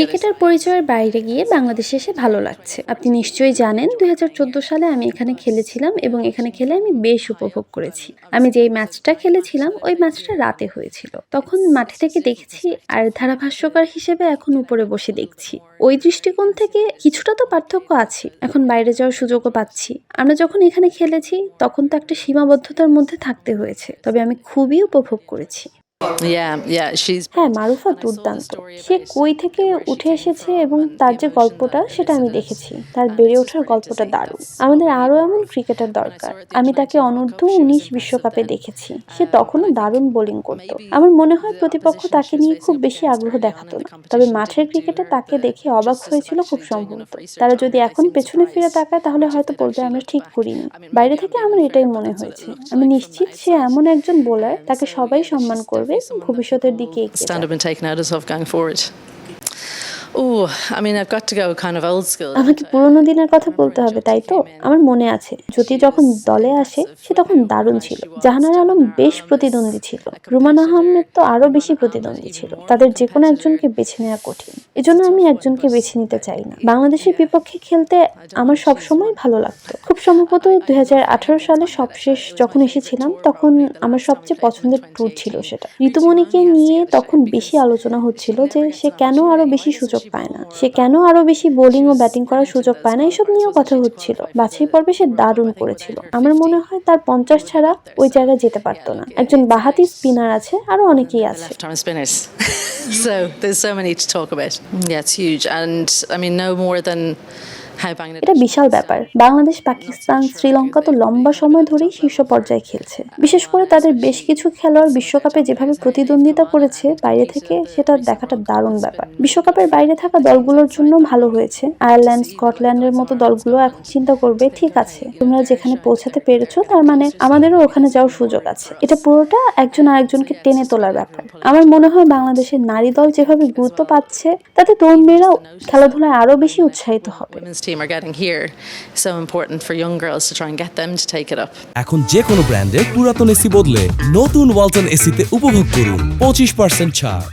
ক্রিকেটের পরিচয়ের বাইরে গিয়ে বাংলাদেশে এসে ভালো লাগছে। আপনি নিশ্চয়ই জানেন দুই সালে আমি এখানে খেলেছিলাম এবং এখানে খেলে আমি বেশ উপভোগ করেছি। আমি যেই ম্যাচটা খেলেছিলাম ওই ম্যাচটা রাতে হয়েছিল। তখন মাঠে থেকে দেখেছি আর ধারাভাষ্যকার হিসেবে এখন উপরে বসে দেখছি। ওই দৃষ্টিকোণ থেকে কিছুটা তো পার্থক্য আছে এখন বাইরে যাওয়ার সুযোগও পাচ্ছি। আমরা যখন এখানে খেলেছি তখন তো একটা সীমাবদ্ধতার মধ্যে থাকতে হয়েছে তবে আমি খুবই উপভোগ করেছি। হ্যাঁ মারুফা দুর্দান্ত। সে কই থেকে উঠে এসেছে এবং তার যে গল্পটা সেটা আমি দেখেছি। তার বেড়ে ওঠার গল্পটা দারুণ। আমাদের আরও এমন ক্রিকেটার দরকার। আমি তাকে অনূর্ধ্ব উনিশ বিশ্বকাপে দেখেছি। সে তখনও দারুণ বোলিং করত। আমার মনে হয় প্রতিপক্ষ তাকে নিয়ে খুব বেশি আগ্রহ দেখাতো না। তবে মাঠের ক্রিকেটে তাকে দেখে অবাক হয়েছিল খুব সম্ভবত। তারা যদি এখন পেছনে ফিরে তাকায় তাহলে হয়তো বলবে আমরা ঠিক করিনি। বাইরে থেকে আমার এটাই মনে হয়েছে আমি নিশ্চিত সে এমন একজন বোলার তাকে সবাই সম্মান করবে ভবিষ্যতের দিকে এগিয়ে stand যাবে up and take notice of আমাকে পুরোনো দিনের কথা বলতে হবে তাই তো? আমার মনে আছে জ্যোতি যখন দলে আসে সে তখন দারুণ ছিল। জাহানার আলম বেশ প্রতিদ্বন্দ্বী ছিল। রুমান আহমেদ তো আরও বেশি প্রতিদ্বন্দ্বী ছিল। তাদের যে কোনো একজনকে বেছে নেওয়া কঠিন। এজন্য আমি একজনকে বেছে নিতে চাই না। বাংলাদেশের বিপক্ষে খেলতে আমার সবসময় ভালো লাগতো। খুব সম্ভবত দুই হাজার আঠারো সালে সবশেষ যখন এসেছিলাম তখন আমার সবচেয়ে পছন্দের ট্যুর ছিল সেটা। ঋতুমণিকে নিয়ে তখন বেশি আলোচনা হচ্ছিল যে সে কেন আরও বেশি সুযোগ পায় না। সে কেন আরও বেশি বোলিং ও ব্যাটিং করার সুযোগ পায় না? এসব নিয়েও কথা হচ্ছিল। বাছাই পর্বে সে দারুণ করেছিল। আমার মনে হয় তার পঞ্চাশ ছাড়া ওই জায়গায় যেতে পারতো না। একজন বাহাতি স্পিনার আছে আরও অনেকেই আছে। so there's so many to talk about. Yeah, it's huge. And I mean, no more than. এটা বিশাল ব্যাপার। বাংলাদেশ পাকিস্তান শ্রীলঙ্কা তো লম্বা সময় ধরেই শীর্ষ পর্যায়ে খেলছে। বিশেষ করে তাদের বেশ কিছু খেলোয়াড় বিশ্বকাপে যেভাবে প্রতিদ্বন্দ্বিতা করেছে বাইরে থেকে সেটা দেখাটা দারুণ ব্যাপার। বিশ্বকাপের বাইরে থাকা দলগুলোর জন্য ভালো হয়েছে। আয়ারল্যান্ড স্কটল্যান্ডের মতো দলগুলো এখন চিন্তা করবে ঠিক আছে তোমরা যেখানে পৌঁছাতে পেরেছ তার মানে আমাদেরও ওখানে যাওয়ার সুযোগ আছে। এটা পুরোটা একজন আরেকজনকে টেনে তোলার ব্যাপার। আমার মনে হয় বাংলাদেশের নারী দল যেভাবে গুরুত্ব পাচ্ছে তাতে তরুণ মেয়েরাও খেলাধুলায় আরও বেশি উৎসাহিত হবে team are getting here. So important for young girls to try and get them to take it up. এখন যে কোনো ব্র্যান্ডের পুরাতন এসি বদলে নতুন ওয়ালটন এসিতে উপভোগ করুন পঁচিশ পার্সেন্ট ছাড়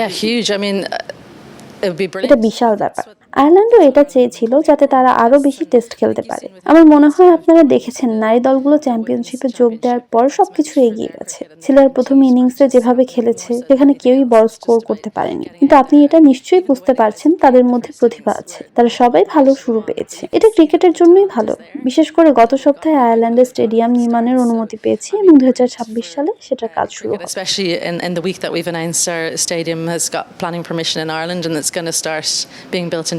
Yeah, huge. I mean, uh, it would be এটা বিশাল ব্যাপার আয়ারল্যান্ডও এটা চেয়েছিল যাতে তারা আরও বেশি টেস্ট খেলতে পারে। আমার মনে হয় আপনারা দেখেছেন নারী দলগুলো চ্যাম্পিয়নশিপে যোগ দেওয়ার পর সবকিছু এগিয়ে গেছে। ছেলের প্রথম ইনিংসে যেভাবে খেলেছে সেখানে কেউই বড় স্কোর করতে পারেনি। কিন্তু আপনি এটা নিশ্চয়ই বুঝতে পারছেন তাদের মধ্যে প্রতিভা আছে। তারা সবাই ভালো শুরু পেয়েছে। এটা ক্রিকেটের জন্যই ভালো। বিশেষ করে গত সপ্তাহে আয়ারল্যান্ডের স্টেডিয়াম নির্মাণের অনুমতি পেয়েছি এবং দুই হাজার ছাব্বিশ সালে সেটার কাজ শুরু হবে।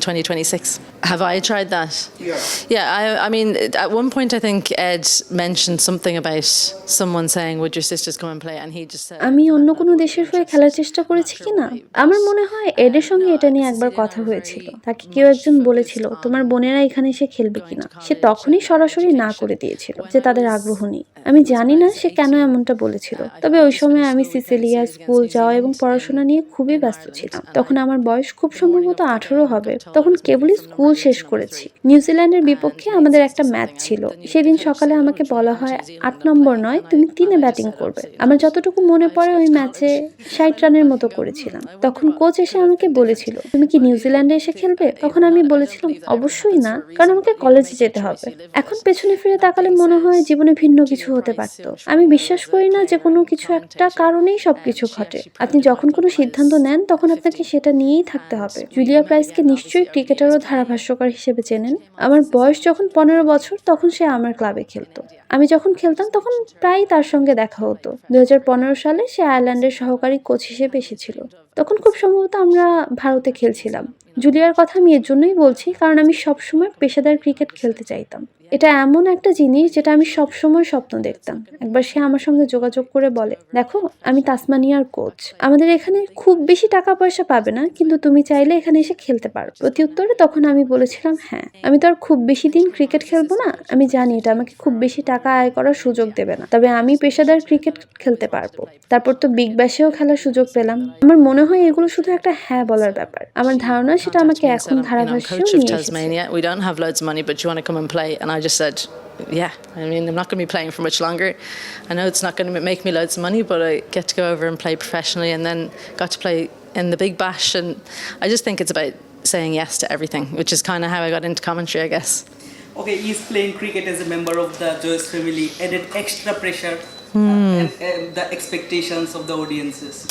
Especially in, in the week that we've announced our stadium has got planning permission in Ireland and it's going to start being built in 2026. Have I tried that? Yeah. Yeah, I, I mean, at one point I think Ed mentioned something about someone saying, Would your sisters come and play? And he just said, আমি অন্য কোনো দেশের হয়ে খেলার চেষ্টা করেছি কি না আমার মনে হয় এডের সঙ্গে এটা নিয়ে একবার কথা হয়েছিল তাকে কেউ একজন বলেছিল তোমার বোনেরা এখানে এসে খেলবে কিনা সে তখনই সরাসরি না করে দিয়েছিল যে তাদের আগ্রহ নেই আমি জানি না সে কেন এমনটা বলেছিল তবে ওই সময় আমি সিসিলিয়া স্কুল যাওয়া এবং পড়াশোনা নিয়ে খুবই ব্যস্ত ছিলাম তখন আমার বয়স খুব সম্ভবত আঠারো হবে তখন কেবলই স্কুল শেষ করেছি। নিউজিল্যান্ডের বিপক্ষে আমাদের একটা ম্যাচ ছিল। সেদিন সকালে আমাকে বলা হয়, আট নম্বর নয়, তুমি তিনে ব্যাটিং করবে। আমার যতটুকু মনে পড়ে, ওই ম্যাচে ষাট রানের মতো করেছিলাম। তখন কোচ এসে আমাকে বলেছিল, তুমি কি নিউজিল্যান্ডে এসে খেলবে? তখন আমি বলেছিলাম, অবশ্যই না, কারণ আমাকে কলেজে যেতে হবে। এখন পেছনে ফিরে তাকালে মনে হয় জীবনে ভিন্ন কিছু হতে পারতো। আমি বিশ্বাস করি না যে কোনো কিছু একটা কারণেই সবকিছু ঘটে। আপনি যখন কোনো সিদ্ধান্ত নেন, তখন আপনাকে সেটা নিয়েই থাকতে হবে। জুলিয়া প্রাইসকে নিশ্চয়ই ক্রিকেটার ও ধারাভাষ্যকার হিসেবে চেনেন। আমার বয়স যখন পনেরো বছর, তখন সে আমার ক্লাবে খেলতো। আমি যখন খেলতাম, তখন প্রায় তার সঙ্গে দেখা হতো। দুই হাজার পনেরো সালে সে আয়ারল্যান্ডের সহকারী কোচ হিসেবে এসেছিল। তখন খুব সম্ভবত আমরা ভারতে খেলছিলাম। জুলিয়ার কথা আমি এর জন্যই বলছি, কারণ আমি সবসময় পেশাদার ক্রিকেট খেলতে চাইতাম। এটা এমন একটা জিনিস যেটা আমি সবসময় স্বপ্ন দেখতাম। একবার সে আমার সঙ্গে যোগাযোগ করে বলে দেখো আমি তাসমানিয়ার কোচ। আমাদের এখানে খুব বেশি টাকা পয়সা পাবে না কিন্তু তুমি চাইলে এখানে এসে খেলতে পারো। উত্তরে তখন আমি বলেছিলাম হ্যাঁ আমি তো আর খুব বেশি দিন ক্রিকেট খেলব না। আমি জানি এটা আমাকে খুব বেশি টাকা আয় করার সুযোগ দেবে না। তবে আমি পেশাদার ক্রিকেট খেলতে পারব। তারপর তো বিগ ব্যাশেও খেলার সুযোগ পেলাম। আমার মনে হয় এগুলো শুধু একটা হ্যাঁ বলার ব্যাপার। আমার ধারণা সেটা আমাকে এখন said, "I'm, you ধারাভাষ্যেও নিয়ে just said, yeah, I mean, I'm not going to be playing for much longer. I know it's not going to make me loads of money, but I get to go over and play professionally and then got to play in the Big Bash. And I just think it's about saying yes to everything, which is kind of how I got into commentary, I guess. Okay, he's playing cricket as a member of the Joyce family, added extra pressure mm. uh, and, and the expectations of the audiences.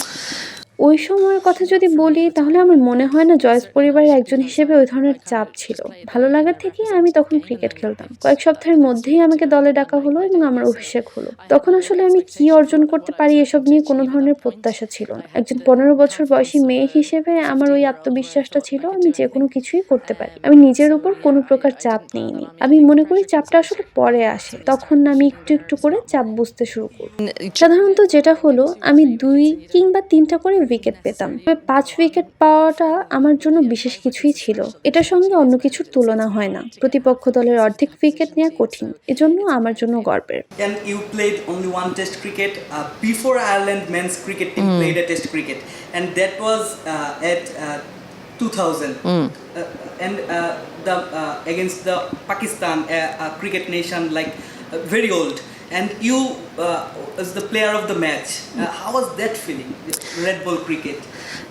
ওই সময়ের কথা যদি বলি, তাহলে আমার মনে হয় না জয়েস পরিবারের একজন হিসেবে ওই ধরনের চাপ ছিল। ভালো লাগার থেকেই আমি তখন ক্রিকেট খেলতাম। কয়েক সপ্তাহের মধ্যেই আমাকে দলে ডাকা হলো এবং আমার অভিষেক হলো। তখন আসলে আমি কি অর্জন করতে পারি এসব নিয়ে কোনো ধরনের প্রত্যাশা ছিল না। একজন পনেরো বছর বয়সী মেয়ে হিসেবে আমার ওই আত্মবিশ্বাসটা ছিল, আমি যে কোনো কিছুই করতে পারি। আমি নিজের উপর কোনো প্রকার চাপ নিইনি। আমি মনে করি চাপটা আসলে পরে আসে। তখন আমি একটু একটু করে চাপ বুঝতে শুরু করি। সাধারণত যেটা হলো, আমি দুই কিংবা তিনটা করে উইকেট পেতাম। পাঁচ উইকেট পাওয়াটা আমার জন্য বিশেষ কিছুই ছিল। এটার সঙ্গে অন্য কিছুর তুলনা হয় না। প্রতিপক্ষ দলের অর্ধেক উইকেট নেওয়া কঠিন। এজন্য আমার জন্য গর্বের। hmm. Against the Pakistan, uh, a cricket nation like uh, very old. Uh, And you uh, as the player of the match. Uh, how was that feeling? Red ball cricket.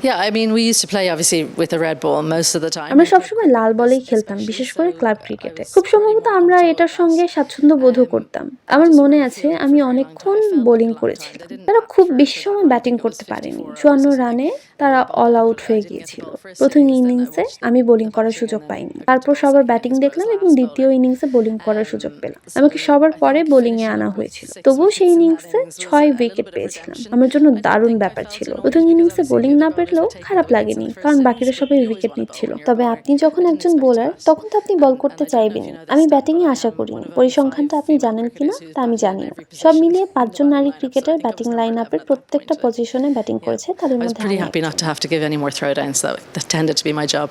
Yeah, I mean, we used to play obviously with a red ball most of the time. আমরা সবসময় লাল বলেই খেলতাম বিশেষ করে club ক্রিকেটে খুব সম্ভবত আমরা এটার সঙ্গে স্বাচ্ছন্দ্য বোধও করতাম আমার মনে আছে আমি অনেকক্ষণ বোলিং করেছিলাম তারা খুব বেশি সময় ব্যাটিং করতে পারেনি চুয়ান্ন রানে তারা অল আউট হয়ে গিয়েছিল প্রথম ইনিংসে আমি বোলিং করার সুযোগ পাইনি তারপর সবার ব্যাটিং দেখলাম এবং দ্বিতীয় ইনিংসে বোলিং করার সুযোগ পেলাম আমাকে সবার পরে বোলিং এ আনা হয়েছিল। তবুও সেই ইনিংসে ছয় উইকেট পেয়েছিলাম। আমার জন্য দারুণ ব্যাপার ছিল। প্রথম ইনিংসে বোলিং না পেলেও খারাপ লাগেনি কারণ বাকিরা সবাই উইকেট নিচ্ছিল। তবে আপনি যখন একজন বোলার তখন তো আপনি বল করতে চাইবেনই। আমি ব্যাটিং এ আশা করিনি। পরিসংখ্যানটা আপনি জানেন কিনা তা আমি জানি না। সব মিলিয়ে পাঁচজন নারী ক্রিকেটার ব্যাটিং লাইন আপের প্রত্যেকটা পজিশনে ব্যাটিং করেছে তাদের মধ্যে pretty আমি happy not to have to give any more throwdowns. That, that tended to be my job.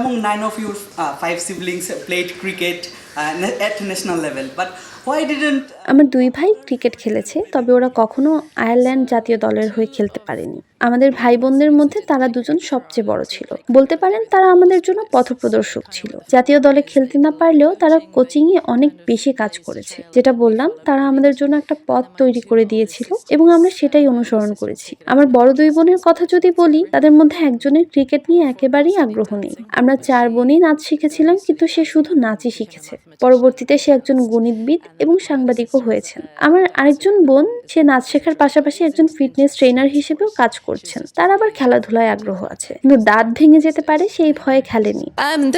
Among nine of your uh, five siblings played cricket uh, at national level, but why didn't আমার দুই ভাই cricket খেলেছে, তবে ওরা কখনো Ireland জাতীয় দলের হয়ে খেলতে পারেনি। আমাদের ভাই বোনদের মধ্যে তারা দুজন সবচেয়ে বড় ছিল। বলতে পারেন, তারা আমাদের জন্য পথপ্রদর্শক ছিল। জাতীয় দলে খেলতে না পারলেও তারা কোচিং এ অনেক বেশি কাজ করেছে। যেটা বললাম, তারা আমাদের জন্য একটা পথ তৈরি করে দিয়েছিল এবং আমরা সেটাই অনুসরণ করেছি। আমার বড় দুই বোনের কথা যদি বলি, তাদের মধ্যে একজনের ক্রিকেট নিয়ে একেবারেই আগ্রহ নেই। আমরা চার বোনই নাচ শিখেছিলাম, কিন্তু সে শুধু নাচই শিখেছে। পরবর্তীতে সে একজন গণিতবিদ এবং সাংবাদিকও হয়েছেন। আমার আরেকজন বোন সে নাচ শেখার পাশাপাশি একজন ফিটনেস ট্রেনার হিসেবেও কাজ করছেন। তার আবার খেলাধুলায় আগ্রহ আছে। কিন্তু দাঁত ভেঙে যেতে পারে সেই ভয়ে খেলেনি। Um,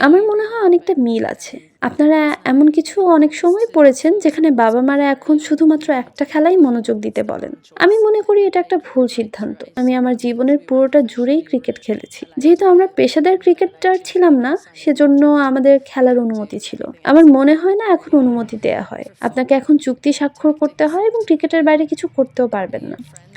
আমার মনে হয় অনেকটা মিল আছে। আপনারা এমন কিছু অনেক সময় পড়েছেন যেখানে বাবা মারা এখন শুধুমাত্র একটা খেলাই মনোযোগ দিতে বলেন। আমি মনে করি এটা একটা ভুল সিদ্ধান্ত। আমি আমার জীবনের পুরোটা জুড়েই ক্রিকেট খেলেছি। যেহেতু আমরা পেশাদার ক্রিকেটার ছিলাম না, সেজন্য আমাদের খেলার অনুমতি ছিল। আমার মনে হয় না এখন অনুমতি দেয়া হয়। আপনাকে এখন চুক্তি স্বাক্ষর করতে হয় এবং ক্রিকেটের বাইরে কিছু করতেও পারবেন না।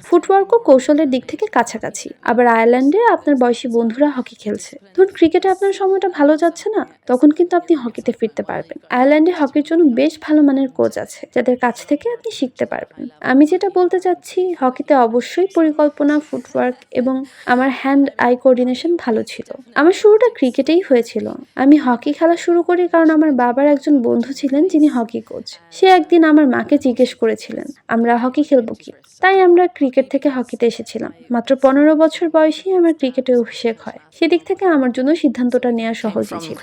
ফুটওয়ার্কও কৌশলের দিক থেকে কাছাকাছি। আবার আয়ারল্যান্ডে আপনার বয়সী বন্ধুরা হকি খেলছে। ধরুন ক্রিকেটে আপনার সময়টা ভালো যাচ্ছে না, তখন কিন্তু আপনি হকিতে ফিরতে পারবেন। আয়ারল্যান্ডে হকির জন্য বেশ ভালো মানের কোচ আছে, যাদের কাছ থেকে আপনি শিখতে পারবেন। আমি যেটা বলতে চাচ্ছি, হকিতে অবশ্যই পরিকল্পনা, ফুটওয়ার্ক এবং আমার হ্যান্ড আই কোঅর্ডিনেশন ভালো ছিল। আমার শুরুটা ক্রিকেটেই হয়েছিল। আমি হকি খেলা শুরু করি কারণ আমার বাবার একজন বন্ধু ছিলেন যিনি হকি কোচ। সে একদিন আমার মাকে জিজ্ঞেস করেছিলেন, আমরা হকি খেলব কি? তাই আমরা ক্রিকেট ক্রিকেট থেকে হকিতে এসেছিলাম। মাত্র পনেরো বছর বয়সে আমার ক্রিকেটে অভিষেক হয়। সেদিক থেকে আমার জন্য সিদ্ধান্তটা নেওয়া সহজ ছিল।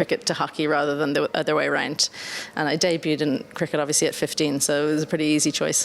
15 so it was a pretty easy choice.